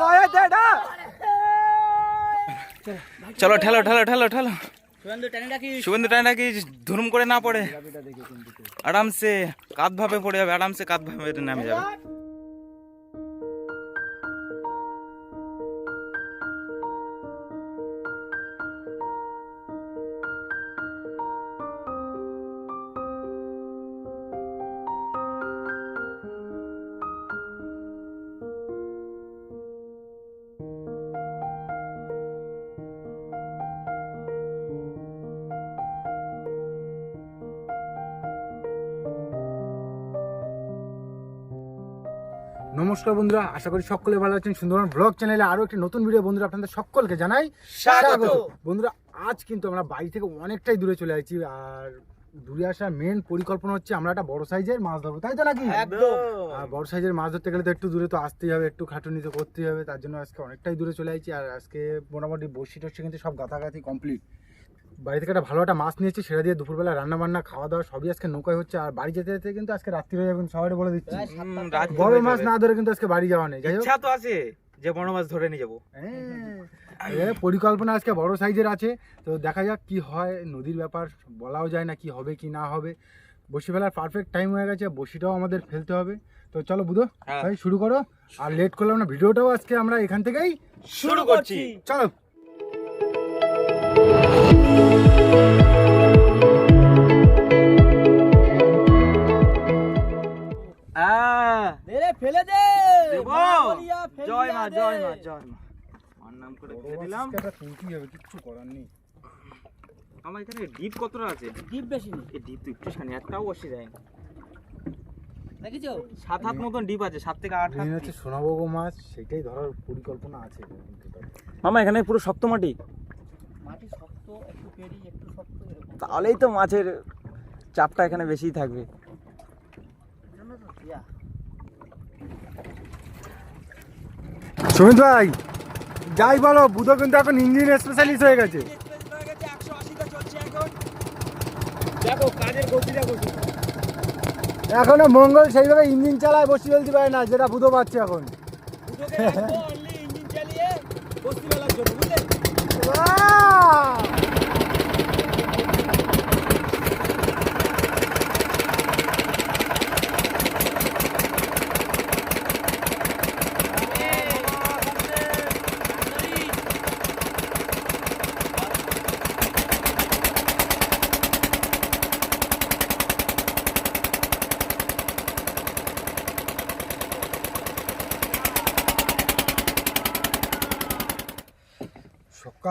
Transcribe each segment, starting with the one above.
কয়ে দে চলো ঠেলো ঠেলো ঠেলো ঠেলো। শুভেন্দু টাই নাকি ধুরুম করে না পড়ে? আরামসে কাঁধ ভাবে পড়ে যাবে আরামসে কাঁধ ভাবে নামে যাবে। নমস্কার বন্ধুরা আশা করি সকলে ভালো আছেন। সুন্দরবন ব্লগ চ্যানেলে আরও একটি নতুন ভিডিও বন্ধুরা আপনাদের সকলকে জানাই স্বাগত। বন্ধুরা আজ কিন্তু আমরা বাড়ি থেকে অনেকটাই দূরে চলে আসছি আর দূরে আসার মেন পরিকল্পনা হচ্ছে আমরা একটা বড় সাইজের মাছ ধরবো তাই তো নাকি? আর বড় সাইজের মাছ ধরতে গেলে তো একটু দূরে তো আসতেই হবে একটু খাটুনি তো করতেই হবে তার জন্য আজকে অনেকটাই দূরে চলে আসছি আর আজকে মোটামুটি বসি টসি কিন্তু সব গাথাগাথি কমপ্লিট বাড়ি থেকে একটা ভালো একটা মাছ নিয়েছি সেটা দিয়ে দুপুরবেলা রান্না বান্না খাওয়া দাওয়া সবই আজকে নৌকায় হচ্ছে। আর বাড়ি যেতে যেতে কিন্তু আজকে রাত্রি হয়ে যাবে সবাই বলে দিচ্ছি। বড় মাছ না ধরে কিন্তু আজকে বাড়ি যাওয়া নেই। যাই হোক। ইচ্ছা তো আছে যে বড় মাছ ধরে নিয়ে যাব। হ্যাঁ, পরিকল্পনা আজকে বড় সাইজের আছে। তো দেখা যাক কি হয় নদীর ব্যাপার বলাও যায় না কি হবে কি না হবে। বসি ফেলার পারফেক্ট টাইম হয়ে গেছে বসিটাও আমাদের ফেলতে হবে। তো চলো বুধো হ্যাঁ। ভাই শুরু করো। আর লেট করলাম না ভিডিওটাও আজকে আমরা এখান থেকেই শুরু করছি। চলো। ফেলিয়া জয় মা জয় মা জয় মা। মার নাম করে দিলাম। আজকে তুলতেই হবে? কিচ্ছু করার নেই। আমার এখানে ডিপ কতটা আছে? ডিপ বেশি নেই। এই ডিপ তো একটুখানি একটাও বসে যায় না। দেখিছো? সাত হাত মতন ডিপ আছে সাত থেকে আট হাত হচ্ছে সোনাবগো মাছ সেটাই ধরার পরিকল্পনা আছে মামা এখানে পুরো শক্ত মাটি। মাটি শক্ত একটু পেরি একটু শক্ত তাহলেই তো মাছের চাপটা এখানে বেশিই থাকবে জন্য তো দিয়া সুমিত ভাই যাই বলো বুধো কিন্তু এখন ইঞ্জিন স্পেশালিস্ট হয়ে গেছে। এখনও মঙ্গল সেইভাবে ইঞ্জিন চালায় বসি ফেলতে পারে না যেটা বুধো পাচ্ছে এখন। ইঞ্জিন চালিয়ে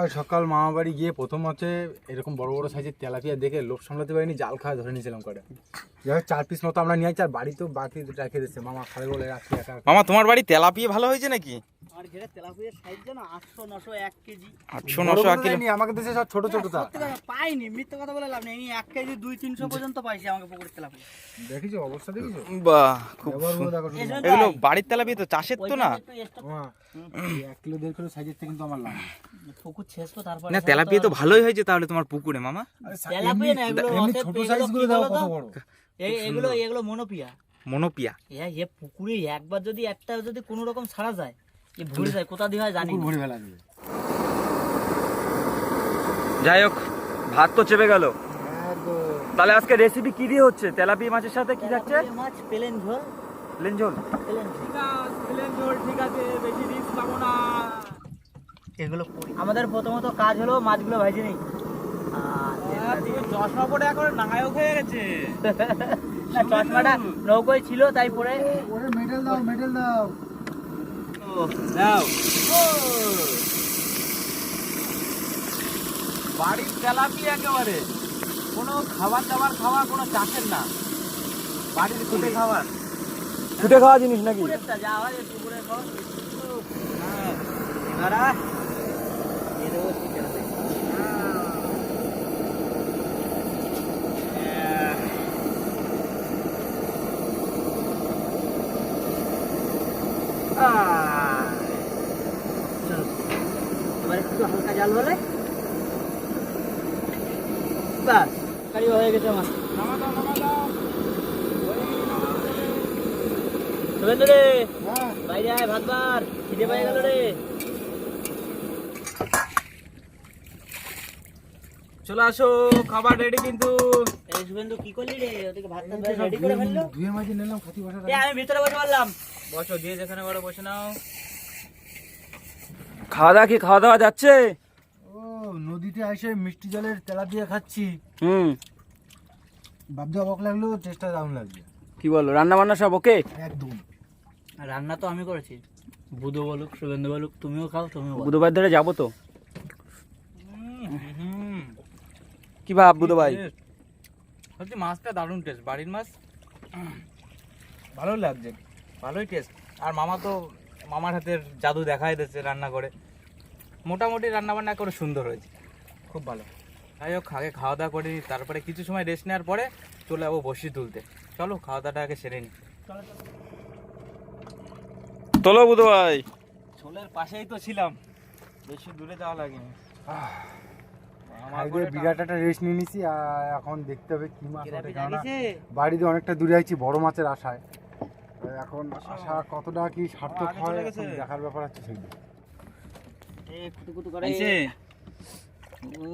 সকাল সকাল মামা বাড়ি গিয়ে প্রথম হচ্ছে এরকম বড় বড় সাইজের তেলাপিয়া দেখে লোক সামলাতে পারিনি, জাল খাওয়া ধরে নিয়েছিলাম করে যাই চার পিস মতো আমরা নিয়ে আর তো বাকি রেখে দিচ্ছে। মামা খাবে বলে রাখি একা। মামা, তোমার বাড়ি তেলাপিয়া ভালো হয়েছে নাকি? আমার ঘেরে তেলাপুয়ের সাইজ জানো আটশো নশো এক কেজি। আটশো নশো এক কিলো। আমাকে দেশে সব ছোট ছোট তা। পাইনি মিথ্যে কথা বলে লাভ নেই। আমি এক কেজি দুই তিনশো পর্যন্ত পাইছি আমাকে পুকুরের তেলাপুয়া। দেখিছো অবস্থা দেখিছো? বাহ খুব ব্যবহার করে দেখো শুধু। এসব- এগুলো বাড়ির তেলাপিয়া তো চাষের তো না। একটু extra মামা, এই এক কিলো দেড় কিলো সাইজের থেকে কিন্তু আমার লাভ পুকুর ছেঁচবো তারপরে না তেলাপিয়া তো ভালোই হয়েছে তাহলে তোমার পুকুরে মামা। তেলাপিয়া না এগুলো ছোট এগুলো সাইজ কি গুলো দাও কত বড়? এগুলো এগুলো মনোপিয়া মনোপিয়া এ পুকুরে একবার যদি একটা যদি কোনো রকম ছাড়া যায় যায় কোথা দিয়ে হয় জানি যাই হোক ভাত তো চেপে গেল। তাহলে আজকে রেসিপি কি দিয়ে হচ্ছে? তেলাপিয়া মাছের সাথে কি থাকছে? মাছ পেলেন ঝোল? প্লেন ঝোল? পেলেন ঝোল। এগুলো আমাদের প্রথমত কাজ হলো মাছগুলো ভাজি নেই। চশমা পরে এখন নায়ক হয়ে গেছে। না চশমাটা নৌকোয় ছিল তাই পরে মেডেল দাও মেডেল দাও। দাও বাড়ির তেলাপি একেবারে। কোনো খাবার দাবার খাওয়া কোনো চাষের না। বাড়ির কুটে খাবার কুটে খাওয়া জিনিস নাকি? পুকুরেরটা যা হয় এই পুকুরে খাও দাঁড়া এই দেবো চিকেন চলো এবার একটু হালকা জাল হলে। বাস কারি হয়ে গেছে আমার। শুভেন্দু রে বাইরে আয় ভাত খিদে পেয়ে গেল রে। চলে আসো খাবার রেডি কিন্তু। এই শুভেন্দু কি করলি রে? ওদিকে ভাত রেডি করে ফেলল? ধুয়ে মাঝে নিলাম খাতি বসা আমি ভিতরে বসে পারলাম বসো দিয়ে যেখানে বড় বসে নাও। খাওয়া দাওয়া কি খাওয়া দাওয়া যাচ্ছে? ও নদীতে এসে মিষ্টি জলের তেলা দিয়ে খাচ্ছি। হুম। বাবদা অবাক লাগলেও চেষ্টা দারুণ লাগছে। কি বলো রান্না বান্না সব ওকে? একদম। রান্না তো আমি করেছি। বুধু বলুক শুভেন্দু বলুক তুমিও খাও তুমিও বুধবার ধরে যাব তো। কি ভাব বুধ ভাই? সত্যি মাছটা দারুণ টেস্ট বাড়ির মাছ। ভালো লাগছে। ভালোই টেস্ট আর মামা তো মামার হাতের জাদু দেখাই দিচ্ছে রান্না করে। মোটামুটি রান্না বান্না করে সুন্দর হয়েছে। খুব ভালো। যাই হোক আগে খাওয়া দাওয়া করে নিই, তারপরে কিছু সময় রেস্ট নেওয়ার পরে চলে যাব বসি তুলতে। চলো খাওয়া দাওয়াটা আগে সেরে নিই। তোলো বুধ ভাই। ছোলের পাশেই তো ছিলাম। বেশি দূরে যাওয়া লাগেনি। আগে বিরাট একটা রেস্ট নিয়ে নিছি আর এখন দেখতে হবে কি মাছ ওঠে বাড়িতে অনেকটা দূরে আছি বড় মাছের আশায়। এখন আশা কতটা কি সার্থক হয়। দেখার ব্যাপার আছে সেগুলো এই কুটু কুটু করে। আইছে। ও।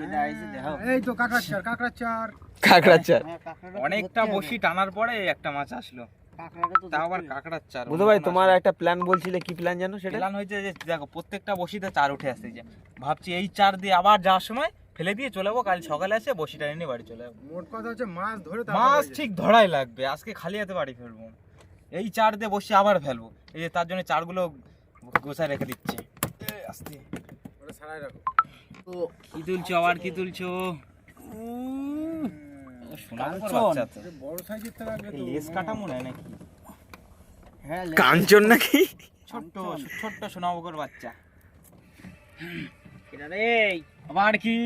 কেডা আইছে দেখাও এই তো কাঁকড়ার চার কাঁকড়ার চার কাঁকড়ার চার হ্যাঁ, কাঁকড়াটা তো অনেকটা বসি টানার পরে একটা মাছ আসলো। কাঁকড়াটা তো তা আবার ধরতে হবে। কাঁকড়ার চার বুধ ভাই তোমার একটা প্ল্যান বলছিলে কি প্ল্যান জানো সেটা? প্ল্যান হয়েছে যে দেখো প্রত্যেকটা বসিতে চার উঠে আসছে যে। ভাবছি এই চার দিয়ে আবার যাওয়ার সময় ফেলে দিয়ে চলে যাব কাল সকালে এসে বসিটা নিয়ে বাড়ি চলে যাব। মোট কথা হচ্ছে মাছ ধরে মাছ ঠিক ধরাই লাগবে আজকে খালি হাতে বাড়ি ফেলব। এই চার দিয়ে বসে আবার ফেলব। এই যে তার জন্য চারগুলো গোছায় রেখে দিচ্ছে। এই আস্তে ওটা ছাড়াই রাখো। ও, কি তুলছো আবার কি তুলছো? কাঞ্চন। তো। তো তো নাকি? হ্যাঁ কাঞ্চন নাকি? ছোট্ট ছোট্ট সোনাবগর বাচ্চা। রে আবার কি?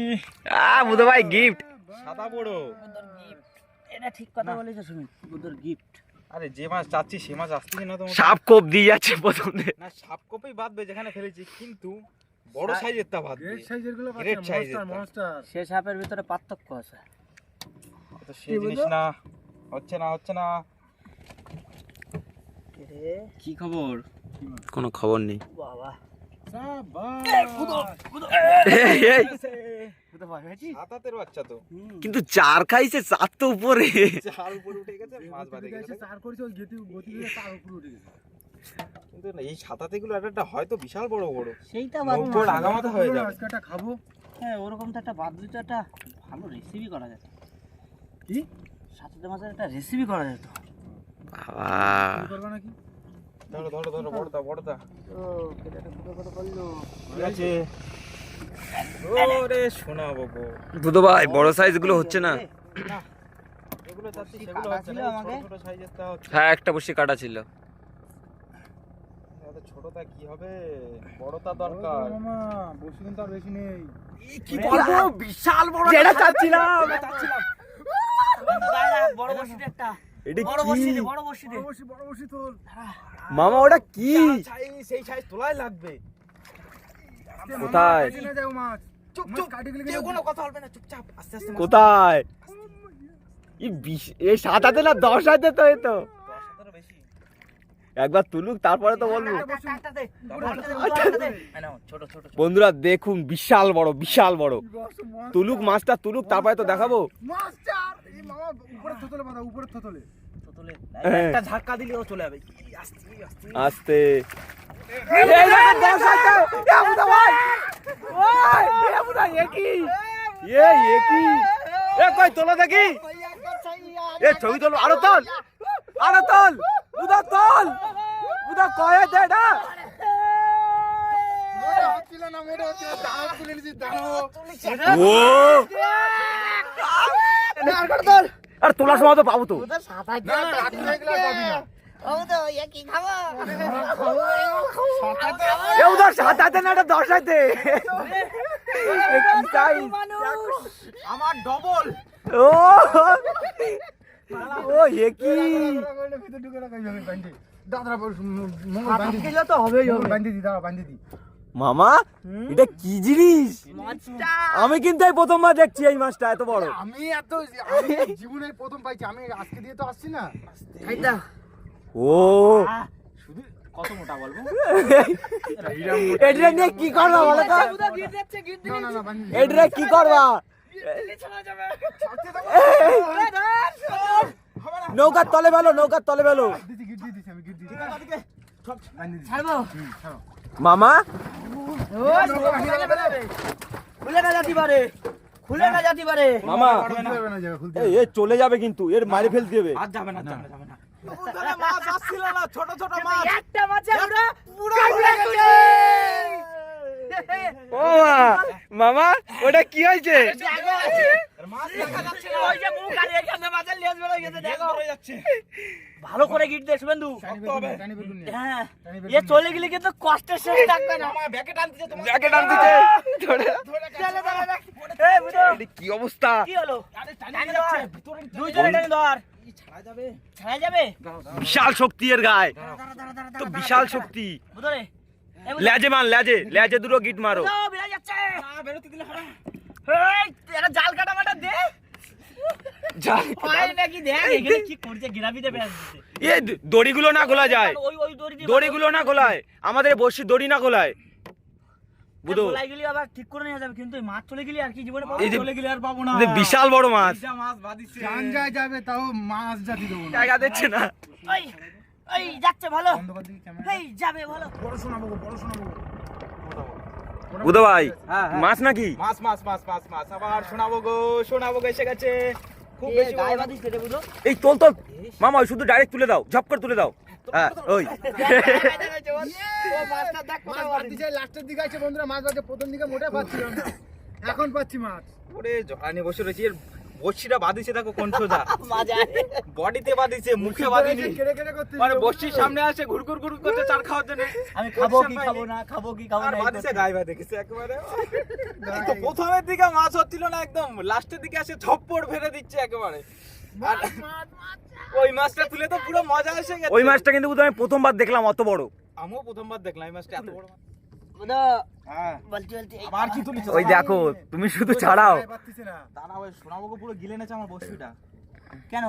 আ বুধ ভাই গিফট সাদা বড়। বুদ্ধর গিফট এটা ঠিক কথা বলেছ সুমি বুদ্ধর গিফট আরে যে মাছ চাচ্ছি সে মাছ আসছে না তোমার। সাপ কোপ দিয়ে যাচ্ছে প্রথমে। না সাপ কোপেই বাঁধবে যেখানে ফেলেছি কিন্তু বড় সাইজের তা বাদ গ্রেট সাইজেরগুলো size এর মনস্টার সে সাপের ভিতরে পার্থক্য আছে। তো সেই জিনিস না হচ্ছে না হচ্ছে না। রে? কি খবর? কোনো খবর নেই। বাবা। কিন্তু চার খাইছে চার তো উপরে। চার উপরে উঠে গেছে মাছ বাদে গেছে চার করেছে ওই গতি গতি দিয়ে উপরে উঠে গেছে কিন্তু না, এই সাতাতে গুলো একটা একটা হয়তো বিশাল বড় বড়। সেইটা বাদ না। আগামাথা হয়ে যাবে। আজকে একটা খাব হ্যাঁ ওরকম তো একটা বাদ দিতে একটা ভালো রেসিপি করা যেত। কি? সাথে মাছের একটা রেসিপি করা যেত। বাবা। করবা নাকি? ধরো ধরো ধরো বড়দা বড়দা। ও কেটাটা ফুটো ফুটো করল ঠিক আছে। ওরে শোনা বাবু। ভাই বড় সাইজগুলো হচ্ছে না। এগুলো সেগুলো হচ্ছে? ছোট সাইজের তা হচ্ছে। হ্যাঁ একটা বসে কাটা ছিল। ছোটটা কি হবে? বড়টা দরকার। মামা কিন্তু আর বেশি নেই। কি বলব বিশাল বড় যেটা চাচ্ছিলাম। বড় একটা। এটা বড় বড় বড় বড় তোল মামা ওটা কি? সেই সাইজ তোলাই লাগবে। কোথায়? চুপ চুপ কেউ কোনো কথা বলবে না চুপচাপ আস্তে আস্তে কোথায়? ই বিশ- এ সাত হাতে না দশ হাতে তো এ তো দশ হাতেরও বেশি একবার তুলুক তারপরে তো বলব। বন্ধুরা দেখুন বিশাল বড় বিশাল বড়। তুলুক মাছটা তুলুক তারপরে তো দেখাবো। হ্যাঁ। আস্তে তোলো দেখি। এ ছবি তোলো আরও তোল। আরও তোল। বুধা তোল। বুধা কয়ে দে না। মোটা হচ্ছিল না মোটা হচ্ছিল দাঁড়াও তুলে নিছি দাঁড়াও ও! আর তোলার সময় তো পাবো তো। আর পাবি না। এটা দশ হাতে এ কি size? আমার ডবল ও ও এ কি? ভিতরে ঢুকে রাখা যাবে বান্ধি দাদা মঙ্গল বান্ধি দিলে তো হবেই হবে। বান্ধি দি দাঁড়া বান্ধি দি। মামা এটা কি জিনিস? আমি কিন্তু এই প্রথমবার দেখছি এই মাছটা এত বড়। আমি এত জীবনে প্রথম পাইছি আমি আজকে দিয়ে তো আসছি না। ও। শুধু কত মোটা বলব? এটা নিয়ে কি করবা বলো তো? না না না বান্ধি এটা কি করবা? নৌকার তলে বেলো নৌকার তলে বেলো মামা? খুলে না যাতে পারে খুলে না যাতে পারে মামা এ চলে যাবে কিন্তু এর মারি ফেল দেবে। আর যাবে না যাবে না মাছ আসছিল না ছোট ছোট মাছ একটা মাছ পুরো পুরো ও মামা ওটা কি হয়েছে? ওই যে মুখ আর এখানে মাছের লেজ বেরোয় গেছে দেখো ভালো করে গিট দে শুভেন্দু টানি বের করুন, টানি বের করুন। হ্যাঁ এ চলে গেলে কিন্তু কষ্টের শেষ থাকবে না কি অবস্থা কি হলো দুইজনে ধর। ছাড়া যাবে। বিশাল শক্তি এর গায়ে। তো বিশাল শক্তি বুঝো রে এই বুঝো। লেজে মান লেজে লেজে দুটো গিট মারো। জাল কাটা মাটা দে। পায় নাকি দেখ এখানে কি করছে গিরাবিতে বেশ এ দড়িগুলো না খোলা যায়। ওই ওই দড়ি দিয়ে দড়িগুলো না খোলায়। আমাদের বসি দড়ি না খোলায়। বুঝো গলাই গেলি আবার ঠিক করে নিয়ে যাবে কিন্তু এই মাছ চলে গেলি আর কি জীবনে পাবো? চলে গেলে আর পাবো না। বিশাল বড় মাছ। মাছ বাদিছে জান যায় যাবে তাও মাছ জাতি দেবো না। জায়গা দিচ্ছে না। ওই যাচ্ছে ভালো। এই যাবে ভালো। বড় শোনাবো গো, বড় শোনাবো ভাই হ্যাঁ, হ্যাঁ। মাছ নাকি? মাছ মাছ মাছ মাছ মাছ। আবার শোনাবো গো শোনাবো গো এসে গেছে। খুব বেশি এই তোল তোল। মামা শুধু ডাইরেক্ট তুলে দাও ঝপ করে তুলে দাও। হ্যাঁ ওই। ও মাছটা দেখ মাছ বাদ দিছে, লাস্টের দিকে আছে বন্ধুরা মাছ বাদে প্রথম দিকে মোটে পাচ্ছিলাম এখন পাচ্ছি মাছ। ওরে জড়ানি বসে রয়েছে বসিটা বাদিছে দেখো কোন সোজা। বডিতে বাদিছে মুখে করতে মানে বসির সামনে আসে ঘুর ঘুর ঘুর করতে চার খাওয়ার জন্য। আমি খাব কি খাব না খাব কি খাব না। গায়ে গেছে একেবারে। তো প্রথমের দিকে মাছ হচ্ছিল না একদম। লাস্টের দিকে এসে ছপ্পড় ফেলে দিচ্ছে একেবারে। আর ওই মাছটা তুলে তো পুরো মজা এসে গেছে। ওই মাছটা কিন্তু আমি প্রথমবার দেখলাম অত বড়। আমিও প্রথমবার দেখলাম এই মাছটা এত বড় হ্যাঁ। বলতে বলতে এই- আবার কি তুলিস ওই দেখো তুমি শুধু ছাড়াও। দাঁড়া ওই সোনাবো পুরো গিলে নেছে আমার বসিটা। কেন?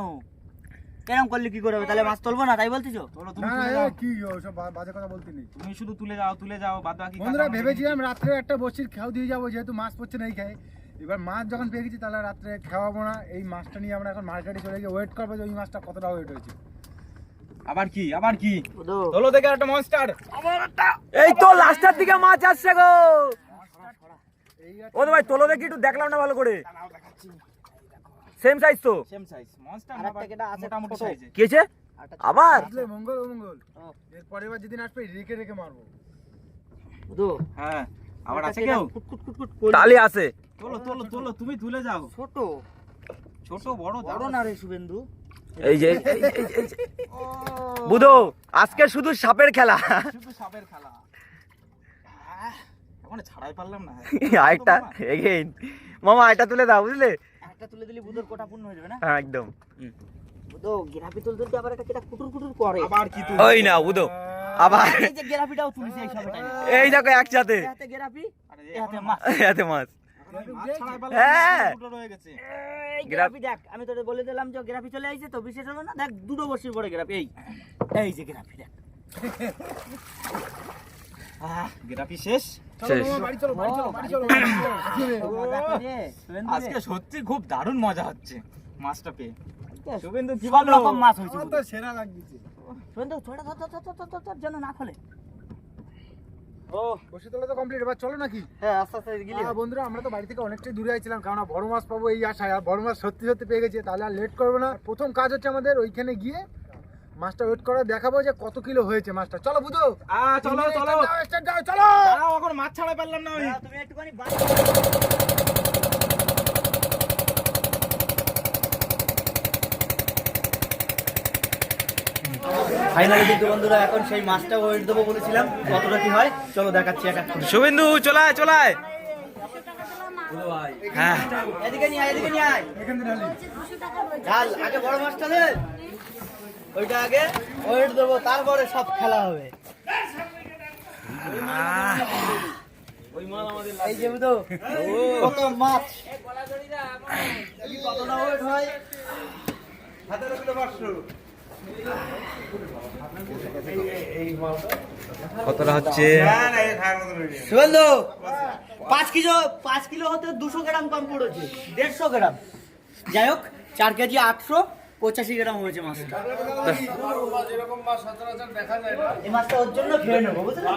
কেরম করলে কি করে হবে? তাহলে মাছ তুলবো না? তাই বলতিছো? কি ওসব বাজে কথা বলতে নেই তুমি শুধু তুলে যাও তুলে যাও বাদ বাকি বন্ধুরা ভেবেছিলাম রাত্রে একটা বসির খেয়াও দিয়ে যাব যেহেতু মাছ পড়ছে না এই খাই এবার মাছ যখন পেয়ে গেছি তাহলে রাত্রে খাওয়াবো না। এই মাছটা নিয়ে আমরা এখন মার্কেটে চলে গিয়ে ওয়েট করব যে ওই মাছটা কতটা ওয়েট হয়েছে। আবার কি আবার কি? বুঝো দেখে একটা মনস্টার এই তো লাস্টের দিকে মাছ আসছে গো। ও ভাই তোলো দেখি একটু দেখলাম না ভালো করে। সেম সাইজ তো। সেম সাইজ মনস্টার আর একটা আছে মোটামুটি। সাইজে কেছে আবার? আসলে মঙ্গল মঙ্গল। এর পরের বার যেদিন আসবে রেখে রেখে মারবো। বুঝো হ্যাঁ। আবার আছে কেউ? কুট কুট কুট কুট করে- তালি আছে। তোলো তোলো তোলো তুমি তুলে যাও। ছোট। ছোট বড় বড় না রে শুভেন্দু? এই যে। বুধো আজকে শুধু সাপের খেলা। শুধু সাপের খেলা। ছাড়াই পারলাম না। আরেকটা এগেইন মামা তুলে দাও বুঝলে? একটা তুলে দিলি বুধোর কোটা পূর্ণ হয়ে যাবে না? হ্যাঁ একদম। বুধো গেরাপি তুলতে তুলতে আবার একটা কেটা কুটুর কুটুর করে। আবার কি তুই ওই না বুধো। আবার। এই যে গেরাপিটাও তুলিছে এই সব এই দেখো একসাথে। এ গেরাপি আরে এ মাছ। এতে মাছ। হ্যাঁ। না, দুটো রয়ে গেছে। এই গেরাপি দেখ আমি তোদের বলে দিলাম যে গেরাপি চলে আইছে তো বিশেষ হলো না দেখ দুটো বসির পরে গেরাপি এই এই যে গেরাপি দেখ। আহ, শেষ? চলো শেষ। মামা, বাড়ি চলো বাড়ি চলো বাড়ি চলো কি রে? মজা করে, শুভেন্দু রে। আজকে সত্যি খুব দারুণ মজা হচ্ছে মাছটা পেয়ে। শুভেন্দু কি সব রকম মাছ হয়েছে সেরা লাগছে। শুভেন্দু ছোটা যেন না খোলে। ও। বসে তোলা তো কমপ্লিট এবার চলো নাকি? হ্যাঁ আস্তে আস্তে গেলি হ্যাঁ বন্ধুরা আমরা তো বাড়ি থেকে অনেকটাই দূরে আইছিলাম কারণ বড় মাছ পাবো এই আশায় আর বড় মাছ সত্যি সত্যি পেয়ে গেছে তাহলে আর লেট করব না। প্রথম কাজ হচ্ছে আমাদের ওইখানে গিয়ে মাছটা ওয়েট করে দেখাবো যে কত কিলো হয়েছে মাছটা। চলো বুঝো চলো চলো। চলো! এখন মাছ ছাড়া পারলাম না হ্যাঁ, তুমি একটুখানি ফাইনালি কিন্তু বন্ধুরা এখন সেই মাছটা ওয়েট দেবো বলেছিলাম। কতটা কি হয়? চলো দেখাচ্ছি এটা শুভেন্দু চলায় চলায়। হ্যাঁ। এদিকে নিয়ে এদিকে নিয়ে আয়। এখান থেকে ঢালি ঢাল আগে বড় মাছটা দে ওইটা আগে ওয়েট দেবো তারপরে সব খেলা হবে। এই যে বুঝো কত মাছ। কতটা ওয়েট হয়? কতটা হচ্ছে? পাঁচ কিলো পাঁচ কিলো হতে দুশো গ্রাম কম পড়েছে দেড়শো গ্রাম। যাই হোক চার কেজি আটশো পঁচাশি গ্রাম হয়েছে মাছটা। এই মাছটা ওর জন্য খেয়ে নেব বুঝলে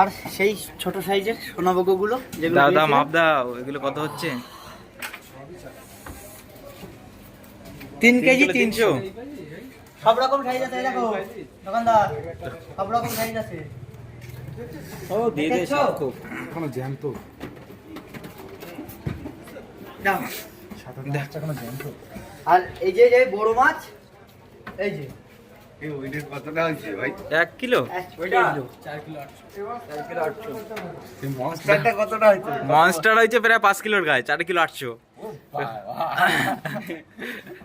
আর সেই ছোট সাইজের সোনাবগগুলো দাও দাও মাপ দাও এগুলো কত হচ্ছে? তিন কেজি তিনশো। সব রকম সাইজ আছে দেখো দোকানদার সব রকম সাইজ আছে। ও দিয়ে দে সব খুব। আর এই যে যে বড় মাছ এই যে। এক কিলো। মনস্টার হয়েছে? প্রায় পাঁচ কিলোর গায়ে চার কিলো আটশো।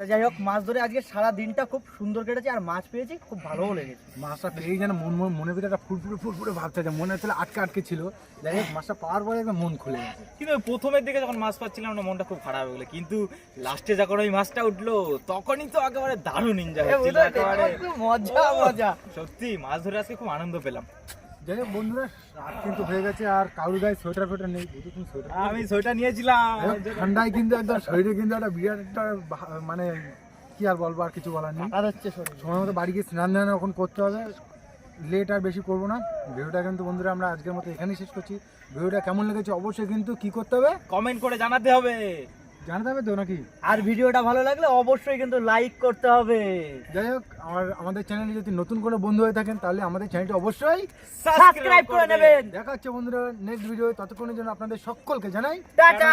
তা যাই হোক মাছ ধরে আজকে সারা দিনটা খুব সুন্দর কেটেছে আর মাছ পেয়েছি খুব ভালোও লেগেছে। মাছটা পেয়েই যেন মন মন ভিতরে একটা ফুরফুরে ফুরফুরে ভাবতে আছে মনে হচ্ছিল আটকে আটকে ছিল। যাই হোক মাছটা পাওয়ার পরে একদম মন খুলে গেছে। কিন্তু প্রথমের দিকে যখন মাছ পাচ্ছিলাম না মনটা খুব খারাপ হয়ে গেলো। কিন্তু লাস্টে যখন ওই মাছটা উঠল তখনই তো একেবারে দারুণ এনজয় মজা মজা। সত্যি মাছ ধরে আজকে খুব আনন্দ পেলাম। যাই হোক বন্ধুরা রাত কিন্তু হয়ে গেছে আর কারুর গায়ে সোয়েটার ফোয়েটার নেই বুঝো তুমি সোয়েটার আমি সোয়েটার নিয়েছিলাম। ঠান্ডায় কিন্তু একদম শরীরে কিন্তু একটা বিরাট একটা মানে কি আর বলব আর কিছু বলার নেই। আর হচ্ছে সময় মতো বাড়ি গিয়ে স্নান ধান এখন করতে হবে। লেট আর বেশি করব না। ভিডিওটা কিন্তু বন্ধুরা আমরা আজকের মতো এখানেই শেষ করছি। ভিডিওটা কেমন লেগেছে অবশ্যই কিন্তু কি করতে হবে? কমেন্ট করে জানাতে হবে। জানাতে হবে তো নাকি? আর ভিডিওটা ভালো লাগলে অবশ্যই কিন্তু লাইক করতে হবে। যাই হোক আমার আমাদের চ্যানেলে যদি নতুন কোনো বন্ধু হয়ে থাকেন তাহলে আমাদের চ্যানেলটি অবশ্যই সাবস্ক্রাইব করে নেবেন। দেখা হচ্ছে বন্ধুরা নেক্সট ভিডিও ততক্ষণের জন্য আপনাদের সকলকে জানাই টাটা।